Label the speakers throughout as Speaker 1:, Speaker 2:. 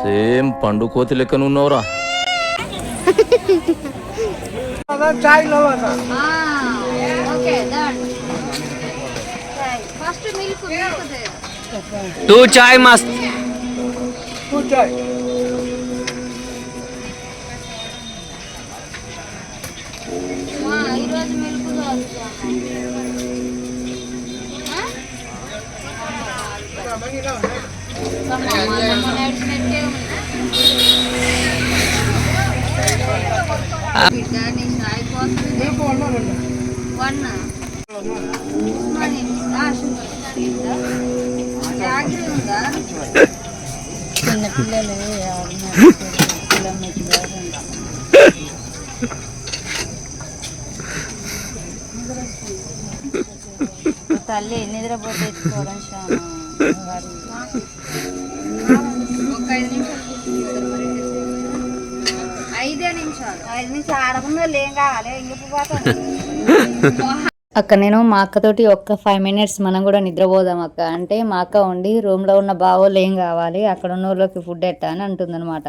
Speaker 1: Same పండు కోతి లెక్కన ఉన్నావురా.
Speaker 2: Okay done first milk milk
Speaker 3: two చాయ్ మస్త్
Speaker 2: వన్ ఉందా చిన్న పిల్లలు తల్లి నిద్రపోతే ఎత్తుకోవడం చాలా ఒక ఐదు నిమిషాలు ఐదు ఆడకుండా ఏం కావాలి
Speaker 4: అక్క నేను మా అక్కతోటి ఒక్క ఫైవ్ మినిట్స్ మనం కూడా నిద్రపోదాం అక్క. అంటే మా అక్క ఉండి రూమ్లో ఉన్న బావోళ్ళు ఏం కావాలి అక్కడ ఉన్న వాళ్ళకి ఫుడ్ ఎట్టా అని అంటుందన్నమాట.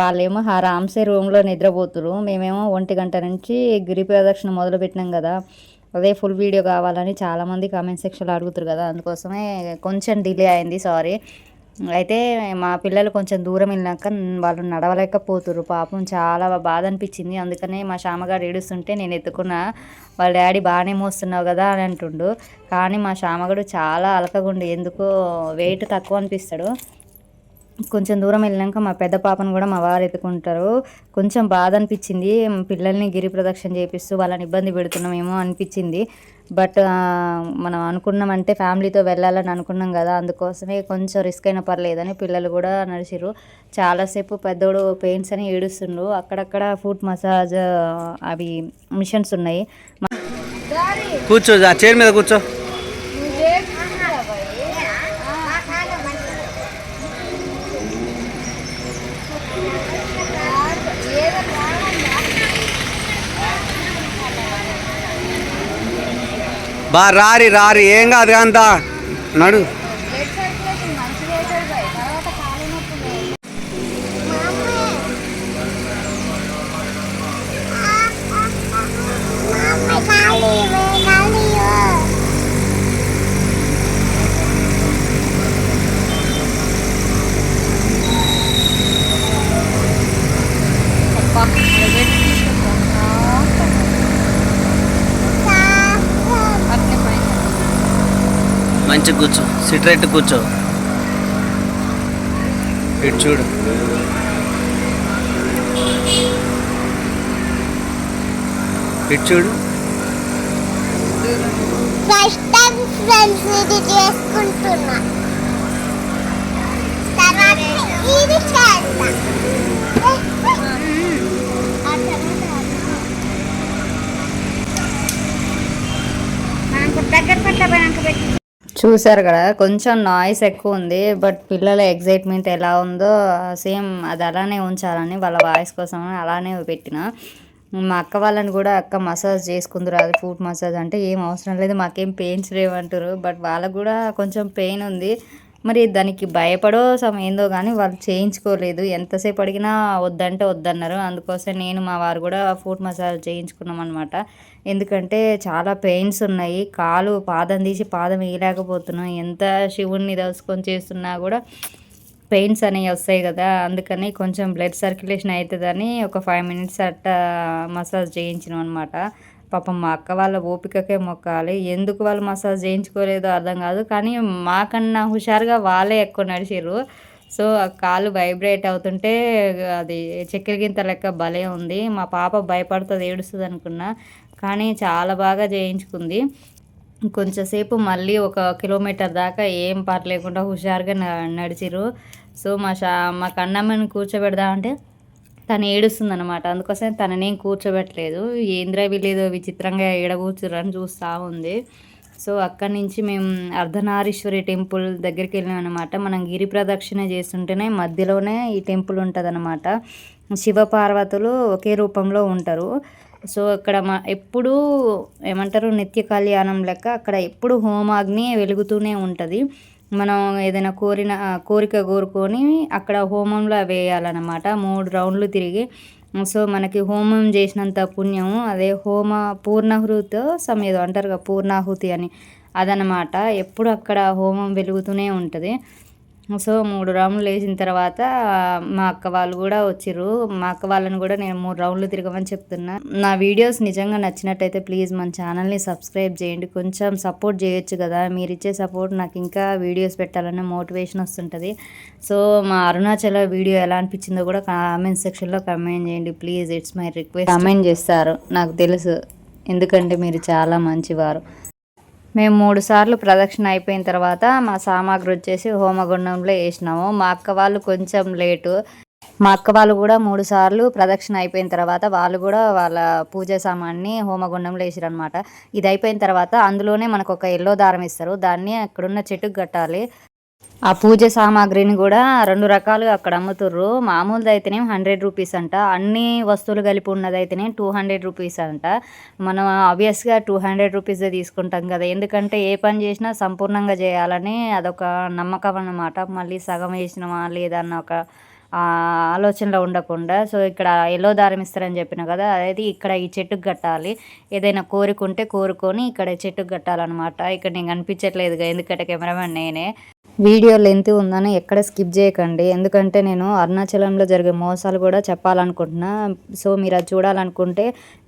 Speaker 4: వాళ్ళేమో ఆరామ్సే రూమ్లో నిద్రపోతురు. మేమేమో ఒంటి గంట నుంచి గిరి ప్రదక్షిణ మొదలు పెట్టినాం కదా. అదే ఫుల్ వీడియో కావాలని చాలామంది కామెంట్ సెక్షన్లో అడుగుతారు కదా. అందుకోసమే కొంచెం డిలే అయింది సారీ అయితే మా పిల్లలు కొంచెం దూరం వెళ్ళాక వాళ్ళు నడవలేకపోతుర్రు. పాపం చాలా బాధ అనిపించింది. అందుకనే మా షామగారు ఏడుస్తుంటే నేను ఎత్తుకున్న వాళ్ళ డాడీ బాగానే మోస్తున్నావు కదా అని అంటుండు. కానీ మా శ్యామగాడు చాలా అలకగుండు. ఎందుకో వెయిట్ తక్కువ అనిపిస్తాడు. కొంచెం దూరం వెళ్ళినాక మా పెద్ద పాపను కూడా మా వారు ఎత్తుకుంటారు. కొంచెం బాధ అనిపించింది. పిల్లల్ని గిరి ప్రదక్షిణ చేపిస్తూ వాళ్ళని ఇబ్బంది పెడుతున్నామేమో అనిపించింది. బట్ మనం అనుకున్నామంటే ఫ్యామిలీతో వెళ్ళాలని అనుకున్నాం కదా. అందుకోసమే కొంచెం రిస్క్ అయినా పర్లేదని పిల్లలు కూడా నడిచిరు చాలాసేపు పెద్దోడు పెయిన్స్ అని ఏడుస్తుండ్రు. అక్కడక్కడ ఫుట్ మసాజ్ అవి మిషన్స్ ఉన్నాయి.
Speaker 3: కూర్చో చైర్ మీద కూర్చో. బా రారి రారి. ఏం కాదు అంత? నడు
Speaker 2: బ్లడ్ సర్క్యులేషన్ మంచిగా అవుతుంది భయ్. తర్వాత కాలు నొప్పి లేదు. అబ్బా, అది పెట్టి తీసుకుంటా. అట్నే పైన.
Speaker 3: మంచి కూర్చో సిట్రెట్ కూర్చో. ఇటు చూడు. ఇటు చూడు.
Speaker 5: ఫస్ట్ టైం ఫ్రెండ్స్ ఇది చేసుకుంటున్నా తర్వాత ఇది చేస్తా
Speaker 2: నాకు దగ్గర పట్టబోయాక పెట్టి
Speaker 4: చూసారు కదా కొంచెం నాయిస్ ఎక్కువ ఉంది బట్ పిల్లల ఎగ్జైట్మెంట్ ఎలా ఉందో సేమ్ అది అలానే ఉంచాలని వాళ్ళ వాయిస్ కోసం అలానే పెట్టిన. మా అక్క వాళ్ళని కూడా అక్క మసాజ్ చేసుకుందరు అది ఫుడ్ మసాజ్ అంటే ఏం అవసరం లేదు మాకేం పెయిన్స్ లేవంటారు బట్ వాళ్ళకు కూడా కొంచెం పెయిన్ ఉంది. మరి దానికి భయపడో సమ ఏందో కానీ వాళ్ళు చేయించుకోలేదు. ఎంతసేపు అడిగినా వద్దంటే వద్దన్నారు. అందుకోసం నేను మా వారు కూడా ఫుడ్ మసాజ్ చేయించుకున్నాం అనమాట ఎందుకంటే చాలా పెయిన్స్ ఉన్నాయి. కాలు పాదం తీసి పాదం వేయలేకపోతున్నాం. ఎంత శివుణ్ణి దోసుకొని చేస్తున్నా కూడా పెయిన్స్ అనేవి వస్తాయి కదా. అందుకని కొంచెం బ్లడ్ సర్క్యులేషన్ అవుతుందని ఒక ఫైవ్ మినిట్స్ అట్ట మసాజ్ చేయించినాం అనమాట పాపం మా అక్క వాళ్ళ ఓపికకే మొక్కాలి. ఎందుకు వాళ్ళు మసాజ్ చేయించుకోలేదో అర్థం కాదు. కానీ మాకన్నా హుషారుగా వాళ్ళే ఎక్కువ నడిచిర్రు. సో ఆ కాలు వైబ్రేట్ అవుతుంటే అది చక్కెర గింత లెక్క భలే ఉంది. మా పాప భయపడుతుంది ఏడుస్తుంది అనుకున్నా. కానీ చాలా బాగా చేయించుకుంది. కొంచెంసేపు మళ్ళీ ఒక కిలోమీటర్ దాకా ఏం పర్లేకుండా హుషారుగా నడిచిరు సో మా షా మా కన్నమ్మని కూర్చోబెడదామంటే తను ఏడుస్తుంది అనమాట అందుకోసం తననేం కూర్చోబెట్టలేదు. ఏంద్రా వీళ్ళేదో విచిత్రంగా ఏడ కూర్చురని చూస్తూ ఉంది. సో అక్కడి నుంచి మేము అర్ధనారీశ్వరి టెంపుల్ దగ్గరికి వెళ్ళాం అనమాట మనం గిరి ప్రదక్షిణ చేస్తుంటేనే మధ్యలోనే ఈ టెంపుల్ ఉంటుంది శివ పార్వతులు ఒకే రూపంలో ఉంటారు. సో అక్కడ మా ఎప్పుడూ ఏమంటారు నిత్య కళ్యాణం లెక్క అక్కడ ఎప్పుడు హోమాగ్ని వెలుగుతూనే ఉంటుంది. మనం ఏదైనా కోరిన కోరిక కోరుకొని అక్కడ హోమంలో వేయాలన్నమాట. మూడు రౌండ్లు తిరిగి. సో మనకి హోమం చేసినంత పుణ్యము అదే హోమ పూర్ణాహుతితో సమ్ అంటారు కదా పూర్ణాహుతి అని. అదనమాట ఎప్పుడు అక్కడ హోమం వెలుగుతూనే ఉంటుంది. సో మూడు రౌండ్లు వేసిన తర్వాత మా అక్క వాళ్ళు కూడా వచ్చిర్రు. మా అక్క వాళ్ళని కూడా నేను మూడు రౌండ్లు తిరగమని చెప్తున్నా. నా వీడియోస్ నిజంగా నచ్చినట్టయితే ప్లీజ్ మన ఛానల్ని సబ్స్క్రైబ్ చేయండి. కొంచెం సపోర్ట్ చేయొచ్చు కదా. మీరు ఇచ్చే సపోర్ట్ నాకు ఇంకా వీడియోస్ పెట్టాలనే మోటివేషన్ వస్తుంటుంది. సో మా అరుణాచల వీడియో ఎలా అనిపించిందో కూడా కామెంట్ సెక్షన్లో కమెంట్ చేయండి. Please it's my request. Comment చేస్తారు. నాకు తెలుసు. ఎందుకంటే మీరు చాలా మంచివారు. మేము మూడు సార్లు ప్రదక్షిణ అయిపోయిన తర్వాత మా సామాగ్రి వచ్చేసి హోమగుండంలో వేసినాము. మా అక్క వాళ్ళు కొంచెం లేటు. మా అక్క వాళ్ళు కూడా మూడు సార్లు ప్రదక్షిణ అయిపోయిన తర్వాత వాళ్ళు కూడా వాళ్ళ పూజ సామాన్ని హోమగుండంలో వేసారు అనమాట ఇది అయిపోయిన తర్వాత అందులోనే మనకు ఒక ఎల్లో దారం ఇస్తారు. దాన్ని అక్కడున్న చెట్టుకు కట్టాలి. ఆ పూజ సామాగ్రిని కూడా రెండు రకాలుగా అక్కడ అమ్ముతుర్రు. మామూలుది అయితేనే హండ్రెడ్ రూపీస్ అంట. అన్ని వస్తువులు కలిపి ఉన్నదైతేనే టూ హండ్రెడ్ రూపీస్ అంట. మనం ఆబ్వియస్గా టూ హండ్రెడ్ రూపీసే తీసుకుంటాం కదా. ఎందుకంటే ఏ పని చేసినా సంపూర్ణంగా చేయాలని అదొక నమ్మకం అన్నమాట. మళ్ళీ సగం వేసినామా లేదన్న ఒక ఆలోచనలో ఉండకుండా. సో ఇక్కడ ఎల్లో దారం ఇస్తారని చెప్పిన కదా అది ఇక్కడ ఈ చెట్టుకు కట్టాలి. ఏదైనా కోరుకుంటే కోరుకొని ఇక్కడ చెట్టుకు కట్టాలన్నమాట. ఇక్కడ నేను కనిపించట్లేదు ఎందుకంటే కెమెరామెన్ నేనే. వీడియో లెంత్ ఉందని ఎక్కడ స్కిప్ చేయకండి. ఎందుకంటే నేను అరుణాచలంలో జరిగే మోసాలు కూడా చెప్పాలనుకుంటున్నా. సో మీరు అది చూడాలనుకుంటే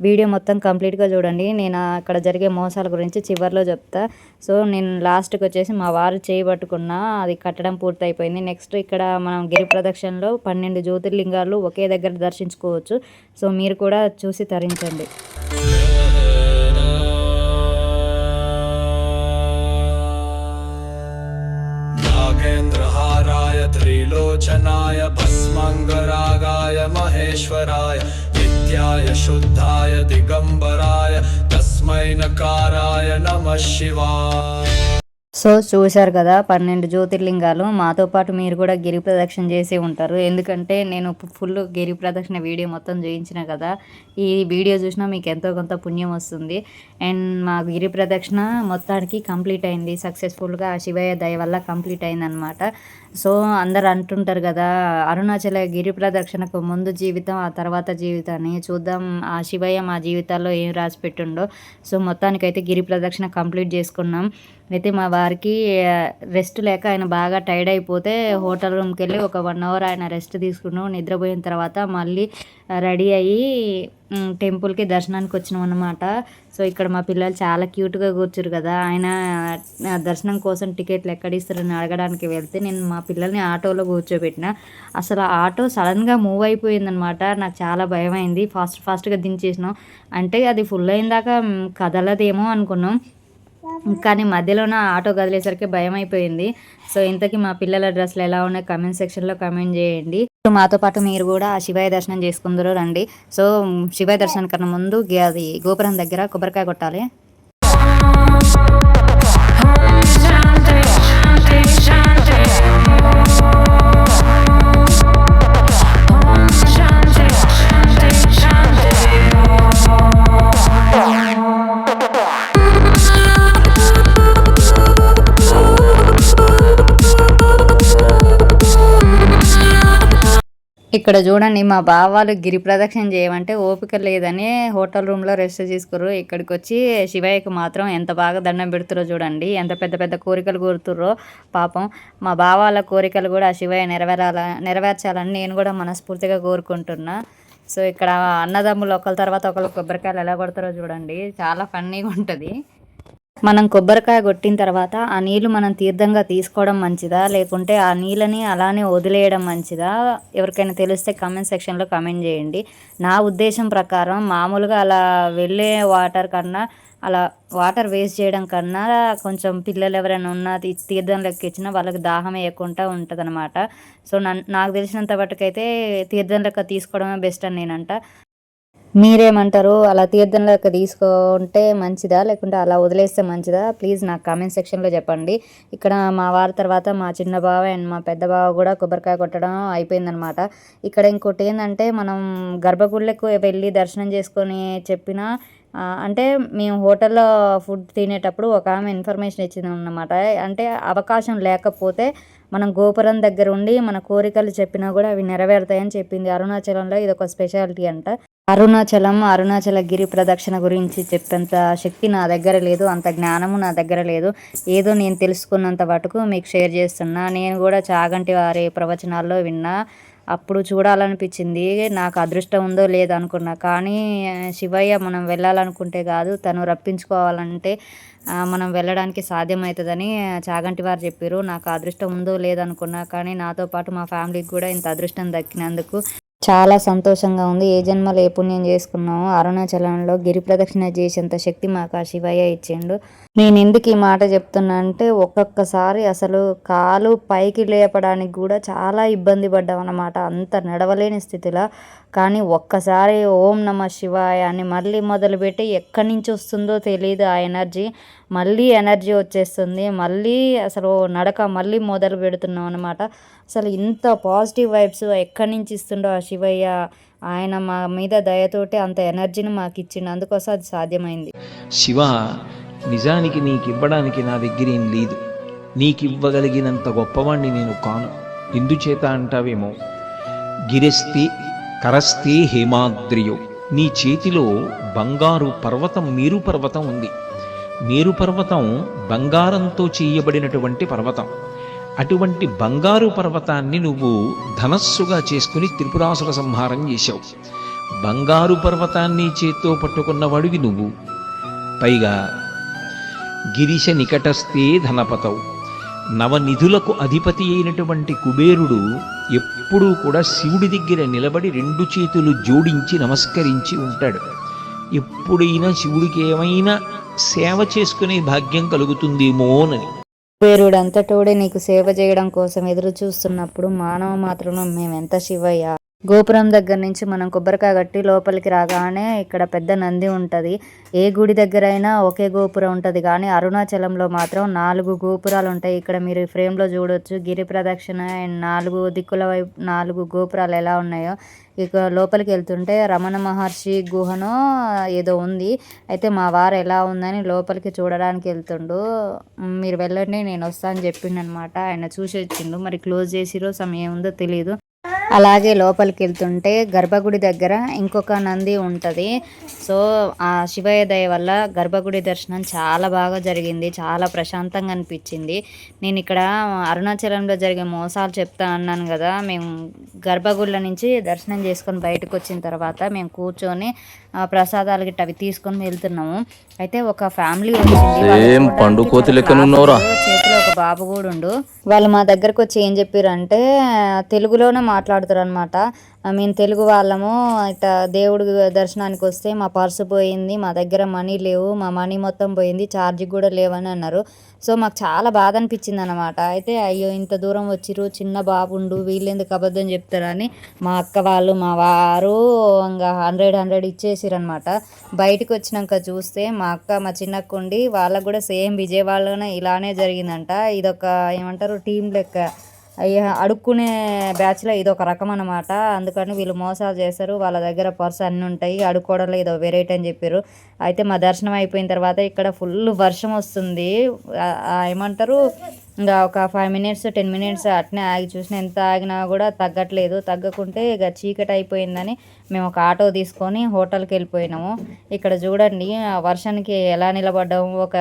Speaker 4: వీడియో మొత్తం కంప్లీట్గా చూడండి. నేను అక్కడ జరిగే మోసాల గురించి చివరిలో చెప్తా. సో నేను లాస్ట్కి వచ్చేసి మా వారు చేయబట్టుకున్నా అది కట్టడం పూర్తయిపోయింది. నెక్స్ట్ ఇక్కడ మనం గిరి ప్రదక్షిణలో పన్నెండు జ్యోతిర్లింగాలు ఒకే దగ్గర దర్శించుకోవచ్చు. సో మీరు కూడా చూసి తరించండి.
Speaker 6: त्रिलोचनाय भस्मङ्गरागाय महेश्वराय नित्याय शुद्धाय दिगम्बराय तस्मै नकाराय नमः शिवाय
Speaker 4: సో చూశారు కదా పన్నెండు జ్యోతిర్లింగాలు మాతో పాటు మీరు కూడా గిరి ప్రదక్షిణ చేసి ఉంటారు ఎందుకంటే నేను ఫుల్ గిరి ప్రదక్షిణ వీడియో మొత్తం చూపించిన కదా ఈ వీడియో చూసినా మీకు ఎంతో కొంత పుణ్యం వస్తుంది అండ్ మా గిరి ప్రదక్షిణ మొత్తానికి కంప్లీట్ అయింది సక్సెస్ఫుల్గా ఆ శివయ్య దయ వల్ల కంప్లీట్ అయింది అనమాట సో అందరు అంటుంటారు కదా అరుణాచల గిరి ప్రదక్షిణకు ముందు జీవితం ఆ తర్వాత జీవితాన్ని చూద్దాం. ఆ శివయ్య మా జీవితాల్లో ఏం రాసి పెట్టుండో సో మొత్తానికైతే గిరి ప్రదక్షిణ కంప్లీట్ చేసుకున్నాం. అయితే మా వారికి రెస్ట్ లేక ఆయన బాగా టైర్డ్ అయిపోతే హోటల్ రూమ్కి వెళ్ళి ఒక వన్ అవర్ ఆయన రెస్ట్ తీసుకున్నాం నిద్రపోయిన తర్వాత మళ్ళీ రెడీ అయ్యి టెంపుల్కి దర్శనానికి వచ్చినాం అన్నమాట సో ఇక్కడ మా పిల్లలు చాలా క్యూట్గా కూర్చురు కదా. ఆయన దర్శనం కోసం టికెట్లు ఎక్కడ ఇస్తారని అడగడానికి వెళ్తే నేను మా పిల్లల్ని ఆటోలో కూర్చోబెట్టిన. అసలు ఆటో సడన్గా మూవ్ అయిపోయిందనమాట నాకు చాలా భయం అయింది ఫాస్ట్ ఫాస్ట్గా దించేసినాం. అంటే అది ఫుల్ అయిన దాకా కదలదేమో అనుకున్నాం. కానీ మధ్యలోన ఆటో కదిలేసరికి భయం అయిపోయింది సో ఇంతకీ మా పిల్లల డ్రెస్సులు ఎలా ఉన్నాయి కమెంట్ సెక్షన్లో కమెంట్ చేయండి. సో మాతో పాటు మీరు కూడా ఆ దర్శనం చేసుకుందరు రండి. సో శివయ్య దర్శనం కన్నా ముందు అది గోపురం దగ్గర కొబ్బరికాయ కొట్టాలి. ఇక్కడ చూడండి మా బావాలు గిరి ప్రదక్షిణ చేయమంటే ఓపిక లేదని హోటల్ రూమ్లో రెస్ట్ తీసుకుర్రు. ఇక్కడికి వచ్చి శివయ్యకి మాత్రం ఎంత బాగా దండం పెడుతురో చూడండి ఎంత పెద్ద పెద్ద కోరికలు కోరుతుర్రో పాపం. మా బావ వాళ్ళ కోరికలు కూడా ఆ శివయ్య నెరవేరాల నెరవేర్చాలని నేను కూడా మనస్ఫూర్తిగా కోరుకుంటున్నా. సో ఇక్కడ అన్నదమ్ములు ఒకరి తర్వాత ఒకరు కొబ్బరికాయలు ఎలా కొడతారో చూడండి చాలా ఫన్నీగా ఉంటుంది. మనం కొబ్బరికాయ కొట్టిన తర్వాత ఆ నీళ్ళు మనం తీర్థంగా తీసుకోవడం మంచిదా? లేకుంటే ఆ నీళ్ళని అలానే వదిలేయడం మంచిదా? ఎవరికైనా తెలిస్తే కామెంట్ సెక్షన్లో కామెంట్ చేయండి. నా ఉద్దేశం ప్రకారం మామూలుగా అలా వెళ్ళే వాటర్ కన్నా అలా వాటర్ వేస్ట్ చేయడం కన్నా కొంచెం పిల్లలు ఎవరైనా ఉన్నా తీర్థం లెక్క ఇచ్చినా వాళ్ళకి దాహం వేయకుండా ఉంటుంది అనమాట సో నన్- నాకు తెలిసినంత మటుకైతే తీర్థం లెక్క తీసుకోవడమే బెస్ట్ అని నేనంట. మీరేమంటారు? అలా తీర్థం లెక్క తీసుకుంటే మంచిదా? లేకుంటే అలా వదిలేస్తే మంచిదా? ప్లీజ్ నాకు కామెంట్ సెక్షన్లో చెప్పండి. ఇక్కడ మా వారి తర్వాత మా చిన్న బావ అండ్ మా పెద్ద బావ కూడా కొబ్బరికాయ కొట్టడం అయిపోయిందనమాట ఇక్కడ ఇంకోటి ఏంటంటే మనం గర్భగుళ్ళకు వెళ్ళి దర్శనం చేసుకొని చెప్పినా అంటే మేము హోటల్లో ఫుడ్ తినేటప్పుడు ఒక ఆమె ఇన్ఫర్మేషన్ ఇచ్చింది అన్నమాట అంటే అవకాశం లేకపోతే మనం గోపురం దగ్గర ఉండి మన కోరికలు చెప్పినా కూడా అవి నెరవేరుతాయని చెప్పింది అరుణాచలంలో ఇది ఒక స్పెషాలిటీ అంట. అరుణాచలం అరుణాచల గిరి ప్రదక్షిణ గురించి చెప్పేంత శక్తి నా దగ్గర లేదు అంత జ్ఞానము నా దగ్గర లేదు. ఏదో నేను తెలుసుకున్నంత మటుకు మీకు షేర్ చేస్తున్నా. నేను కూడా చాగంటి వారి ప్రవచనాల్లో విన్నా. అప్పుడు చూడాలనిపించింది. నాకు అదృష్టం ఉందో లేదో అనుకున్నా. కానీ శివయ్య మనం వెళ్ళాలనుకుంటే కాదు తను రప్పించుకోవాలంటే మనం వెళ్ళడానికి సాధ్యమవుతుందని చాగంటి వారు చెప్పారు నాకు అదృష్టం ఉందో లేదనుకున్నా కానీ నాతో పాటు మా ఫ్యామిలీకి కూడా ఇంత అదృష్టం దక్కినందుకు చాలా సంతోషంగా ఉంది. ఏ జన్మలో ఏ పుణ్యం చేసుకున్నామో అరుణాచలంలో గిరి ప్రదక్షిణ చేసేంత శక్తి మాకు ఆ శివయ్య ఇచ్చిండు. నేను ఎందుకు ఈ మాట చెప్తున్నా అంటే ఒక్కొక్కసారి అసలు కాలు పైకి లేపడానికి కూడా చాలా ఇబ్బంది పడ్డాం అన్నమాట అంత నడవలేని స్థితిలో కానీ ఒక్కసారి ఓం నమ శివాయ అని మళ్ళీ మొదలుపెట్టి ఎక్కడి నుంచి వస్తుందో తెలియదు ఆ ఎనర్జీ. మళ్ళీ ఎనర్జీ వచ్చేస్తుంది. మళ్ళీ అసలు నడక మళ్ళీ మొదలు పెడుతున్నాం అనమాట అసలు ఇంత పాజిటివ్ వైబ్స్ ఎక్కడి నుంచి ఇస్తుండో ఆ శివయ్య. ఆయన మా మీద దయతోటి అంత ఎనర్జీని మాకు ఇచ్చిండు. అందుకోసం అది సాధ్యమైంది.
Speaker 7: శివ నిజానికి నీకు ఇవ్వడానికి నా దగ్గర ఏం లేదు. నీకు ఇవ్వగలిగినంత గొప్పవాణ్ణి నేను కాను. ఎందుచేత అంటావేమో? గిరస్తి కరస్తే హేమాద్రియో. నీ చేతిలో బంగారు పర్వతం మీరు పర్వతం ఉంది. మీరు పర్వతం బంగారంతో చేయబడినటువంటి పర్వతం. అటువంటి బంగారు పర్వతాన్ని నువ్వు ధనస్సుగా చేసుకుని త్రిపురాసుర సంహారం చేశావు. బంగారు పర్వతాన్ని చేత్తో పట్టుకున్నవాడివి నువ్వు. పైగా గిరిశ నికటస్థే ధనపతవు. నవనిధులకు అధిపతి అయినటువంటి కుబేరుడు ఎప్పుడూ కూడా శివుడి దగ్గర నిలబడి రెండు చేతులు జోడించి నమస్కరించి ఉంటాడు. ఎప్పుడైనా శివుడికి ఏమైనా సేవ చేసుకునే భాగ్యం కలుగుతుందేమోనని
Speaker 4: కుబేరుడంతటోడే నీకు సేవ చేయడం కోసం ఎదురు చూస్తున్నప్పుడు మానవ మాత్రం మేము ఎంత శివయ్య? గోపురం దగ్గర నుంచి మనం కొబ్బరికాయ కట్టి లోపలికి రాగానే ఇక్కడ పెద్ద నంది ఉంటుంది. ఏ గుడి దగ్గర అయినా ఒకే గోపురం ఉంటుంది కానీ అరుణాచలంలో మాత్రం నాలుగు గోపురాలు ఉంటాయి. ఇక్కడ మీరు ఈ ఫ్రేమ్లో చూడొచ్చు. గిరి ప్రదక్షిణ అండ్ నాలుగు దిక్కుల వైపు నాలుగు గోపురాలు ఎలా ఉన్నాయో. ఇక లోపలికి వెళ్తుంటే రమణ మహర్షి గుహనో ఏదో ఉంది. అయితే మా వారు ఎలా ఉందని లోపలికి చూడడానికి వెళ్తుండు. మీరు వెళ్ళండి నేను వస్తా అని చెప్పిండు అనమాట ఆయన చూసి వచ్చిండు మరి క్లోజ్ చేసిరో సమయం ఉందో తెలియదు అలాగే లోపలికి వెళ్తుంటే గర్భగుడి దగ్గర ఇంకొక నంది ఉంటుంది. సో ఆ శివయ్య దయ వల్ల గర్భగుడి దర్శనం చాలా బాగా జరిగింది. చాలా ప్రశాంతంగా అనిపించింది. నేను ఇక్కడ అరుణాచలంలో జరిగే మోసాలు చెప్తా అన్నాను కదా మేము గర్భగుళ్ళ నుంచి దర్శనం చేసుకొని బయటకు వచ్చిన తర్వాత మేము కూర్చొని ప్రసాదాలు గిట్ట అవి తీసుకొని వెళ్తున్నాము. అయితే ఒక ఫ్యామిలీ వచ్చింది. చేతిలో ఒక బాబు కూడా ఉండు. వాళ్ళు మా దగ్గరకు వచ్చి ఏం చెప్పారంటే తెలుగులోనే మాట్లాడుతారు అనమాట మేము తెలుగు వాళ్ళము ఇట్లా దేవుడి దర్శనానికి వస్తే మా పర్సు పోయింది మా దగ్గర మనీ లేవు మా మనీ మొత్తం పోయింది ఛార్జ్ కూడా లేవని అన్నారు. సో మాకు చాలా బాధ అనిపించింది అనమాట అయితే అయ్యో ఇంత దూరం వచ్చిర్రు చిన్న బాబుండు వీళ్ళెందుకు అబద్ధం చెప్తారని మా అక్క వాళ్ళు మా వారు ఇంకా హండ్రెడ్ హండ్రెడ్ ఇచ్చేసిరనమాట బయటకు వచ్చినాక చూస్తే మా అక్క మా చిన్నక్క ఉండి వాళ్ళకు కూడా సేమ్ విజయవాడలోనే ఇలానే జరిగిందంట. ఇదొక ఏమంటారు టీం లెక్క. అడుక్కునే బ్యాచ్లో ఇది ఒక రకం అనమాట అందుకని వీళ్ళు మోసాలు చేస్తారు వాళ్ళ దగ్గర పర్స్ అన్నీ ఉంటాయి. అడుక్కోవడంలో ఇదో వెరైటీ అని చెప్పారు. అయితే మా దర్శనం అయిపోయిన తర్వాత ఇక్కడ ఫుల్ వర్షం వస్తుంది. ఏమంటారు? ఇంకా ఒక ఫైవ్ మినిట్స్ టెన్ మినిట్స్ అట్నే ఆగి చూసిన ఎంత ఆగినా కూడా తగ్గట్లేదు. తగ్గకుంటే ఇక చీకటి అయిపోయిందని మేము ఒక ఆటో తీసుకొని హోటల్కి వెళ్ళిపోయినాము. ఇక్కడ చూడండి ఆ వర్షానికి ఎలా నిలబడ్డాము. ఒక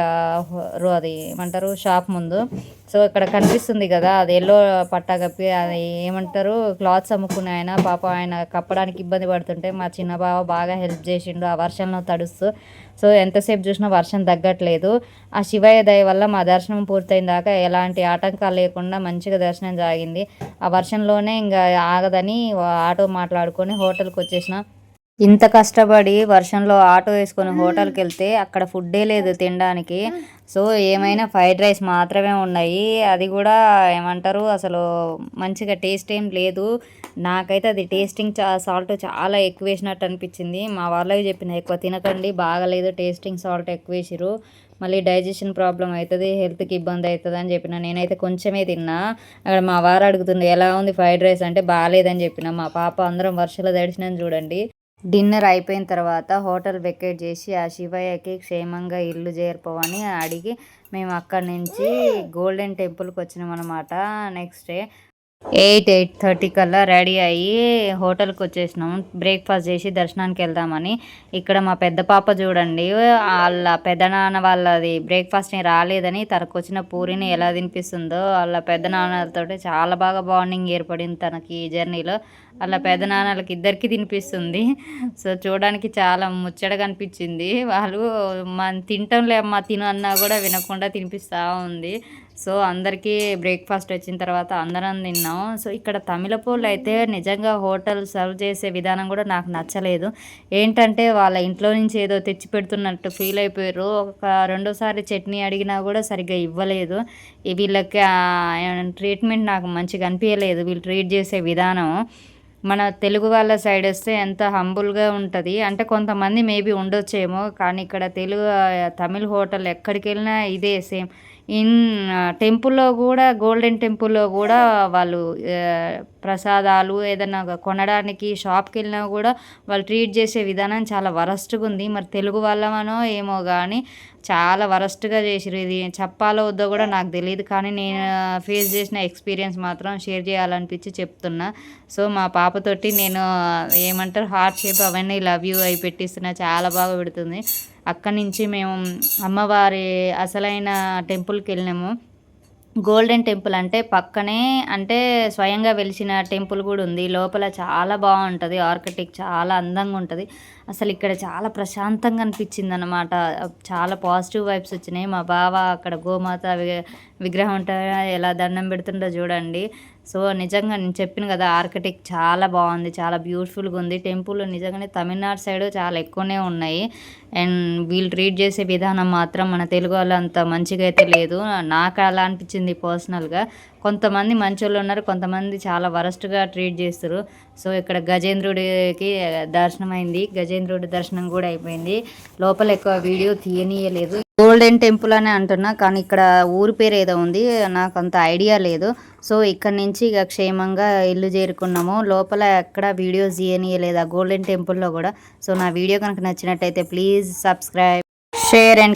Speaker 4: రో- అది ఏమంటారు షాప్ ముందు. సో ఇక్కడ కనిపిస్తుంది కదా అది ఎల్లో పట్టా కప్పి అది ఏమంటారు క్లాత్స్ అమ్ముకున్న ఆయన పాప ఆయన కప్పడానికి ఇబ్బంది పడుతుంటే మా చిన్న బావ బాగా హెల్ప్ చేసిండు. ఆ వర్షంలో తడుస్తూ సో ఎంతసేపు చూసినా వర్షం తగ్గట్లేదు. ఆ శివయ్య దయ వల్ల మా దర్శనం పూర్తయిన దాకా ఎలాంటి ఆటంకాలు లేకుండా మంచిగా దర్శనం సాగింది ఆ వర్షంలోనే ఇంకా ఆగదని ఆటో మాట్లాడుకొని హోటల్కి వచ్చేసిన. ఇంత కష్టపడి వర్షంలో ఆటో వేసుకొని హోటల్కి వెళ్తే అక్కడ ఫుడ్డే లేదు తినడానికి. సో ఏమైనా ఫ్రైడ్ రైస్ మాత్రమే ఉన్నాయి. అది కూడా ఏమంటారు అసలు మంచిగా టేస్ట్ ఏం లేదు. నాకైతే అది టేస్టింగ్ చా సాల్ట్ చాలా ఎక్కువ వేసినట్టు అనిపించింది. మా వాళ్ళకి చెప్పిన ఎక్కువ తినకండి బాగలేదు టేస్టింగ్ సాల్ట్ ఎక్కువ వేసిరు మళ్ళీ డైజెషన్ ప్రాబ్లం అవుతుంది హెల్త్కి ఇబ్బంది అవుతుంది అని చెప్పిన. నేనైతే కొంచెమే తిన్నా. అక్కడ మా వారు అడుగుతుంది ఎలా ఉంది ఫ్రైడ్ రైస్? అంటే బాగాలేదని చెప్పిన. మా పాప అందరం వర్షాలు తడిచినని చూడండి. డిన్నర్ అయిపోయిన తర్వాత హోటల్ వెకేట్ చేసి ఆ శివయ్యకి క్షేమంగా ఇల్లు చేరిపోవని అడిగి మేము అక్కడి నుంచి గోల్డెన్ టెంపుల్కి వచ్చినాం అనమాట next day eight eight thirty కల్లా రెడీ అయ్యి హోటల్కి వచ్చేసినాం. బ్రేక్ఫాస్ట్ చేసి దర్శనానికి వెళ్దామని. ఇక్కడ మా పెద్ద పాప చూడండి వాళ్ళ పెద్దనాన్న వాళ్ళది బ్రేక్ఫాస్ట్ రాలేదని తనకు వచ్చిన పూరిని ఎలా తినిపిస్తుందో వాళ్ళ పెద్దనాన్నలతో చాలా బాగా బాండింగ్ ఏర్పడింది తనకి ఈ జర్నీలో. వాళ్ళ పెద్దనాన్నలకి ఇద్దరికి తినిపిస్తుంది. సో చూడడానికి చాలా ముచ్చటగా అనిపించింది. వాళ్ళు మన తింటంలే అమ్మ తిను అన్నా కూడా వినకుండా తినిపిస్తూ ఉంది. సో అందరికీ బ్రేక్ఫాస్ట్ వచ్చిన తర్వాత అందరం తిన్నాం. సో ఇక్కడ తమిళపూర్లో అయితే నిజంగా హోటల్ సర్వ్ చేసే విధానం కూడా నాకు నచ్చలేదు. ఏంటంటే వాళ్ళ ఇంట్లో నుంచి ఏదో తెచ్చి పెడుతున్నట్టు ఫీల్ అయిపోయారు. ఒక రెండోసారి చట్నీ అడిగినా కూడా సరిగ్గా ఇవ్వలేదు. వీళ్ళకి ట్రీట్మెంట్ నాకు మంచిగా అనిపించలేదు. వీళ్ళు ట్రీట్ చేసే విధానం. మన తెలుగు వాళ్ళ సైడ్ వస్తే ఎంత హంబుల్గా ఉంటుంది. అంటే కొంతమంది మేబీ ఉండొచ్చేమో కానీ ఇక్కడ తెలుగు తమిళ్ హోటల్ ఎక్కడికి వెళ్ళినా ఇదే సేమ్. ఇన్ టెంపుల్లో కూడా గోల్డెన్ టెంపుల్లో కూడా వాళ్ళు ప్రసాదాలు ఏదైనా కొనడానికి షాప్కి వెళ్ళినా కూడా వాళ్ళు ట్రీట్ చేసే విధానం చాలా వరస్ట్గా ఉంది. మరి తెలుగు వాళ్ళమనో ఏమో కానీ చాలా వరస్ట్గా చేసిరు ఇది చెప్పాలో వద్దో కూడా నాకు తెలియదు కానీ నేను ఫేస్ చేసిన ఎక్స్పీరియన్స్ మాత్రం షేర్ చేయాలనిపించి చెప్తున్నా. సో మా పాపతోటి నేను ఏమంటారు హార్ట్ షేప్ అవన్నీ లవ్ యూ అవి పెట్టిస్తున్నా. చాలా బాగా పెడుతుంది. అక్కడి నుంచి మేము అమ్మవారి అసలైన టెంపుల్కి వెళ్ళినాము. గోల్డెన్ టెంపుల్ అంటే పక్కనే అంటే స్వయంగా వెలిసిన టెంపుల్ కూడా ఉంది. లోపల చాలా బాగుంటుంది. ఆర్కిటెక్ చాలా అందంగా ఉంటుంది. అసలు ఇక్కడ చాలా ప్రశాంతంగా అనిపించింది అనమాట చాలా పాజిటివ్ వైబ్స్ వచ్చినాయి. మా బావ అక్కడ గోమాత విగ్రహం ఉంటుంది ఎలా దండం పెడుతుండో చూడండి. సో నిజంగా నేను చెప్పిన కదా ఆర్కిటెక్ట్ చాలా బాగుంది చాలా బ్యూటిఫుల్గా ఉంది. టెంపుల్ నిజంగానే తమిళనాడు సైడ్ చాలా ఎక్కువనే ఉన్నాయి. అండ్ వీళ్ళు ట్రీట్ చేసే విధానం మాత్రం మన తెలుగు వాళ్ళు అంత మంచిగా అయితే లేదు. నాకు అలా అనిపించింది పర్సనల్గా కొంతమంది మంచోళ్ళు ఉన్నారు కొంతమంది చాలా వరస్ట్గా ట్రీట్ చేస్తారు. సో ఇక్కడ గజేంద్రుడికి దర్శనం అయింది గజేంద్రుడి దర్శనం కూడా అయిపోయింది. లోపల ఎక్కువ వీడియో తీయనీయలేదు. గోల్డెన్ టెంపుల్ అనే అంటున్నా కానీ ఇక్కడ ఊరి పేరు ఏదో ఉంది. నాకు అంత ఐడియా లేదు. సో ఇక్కడ నుంచి ఇక క్షేమంగా ఇల్లు చేరుకున్నాము. లోపల ఎక్కడ వీడియోస్ తీయనీయలేదు ఆ గోల్డెన్ టెంపుల్లో కూడా. సో నా వీడియో కనుక నచ్చినట్టయితే ప్లీజ్ సబ్స్క్రైబ్ షేర్ అండ్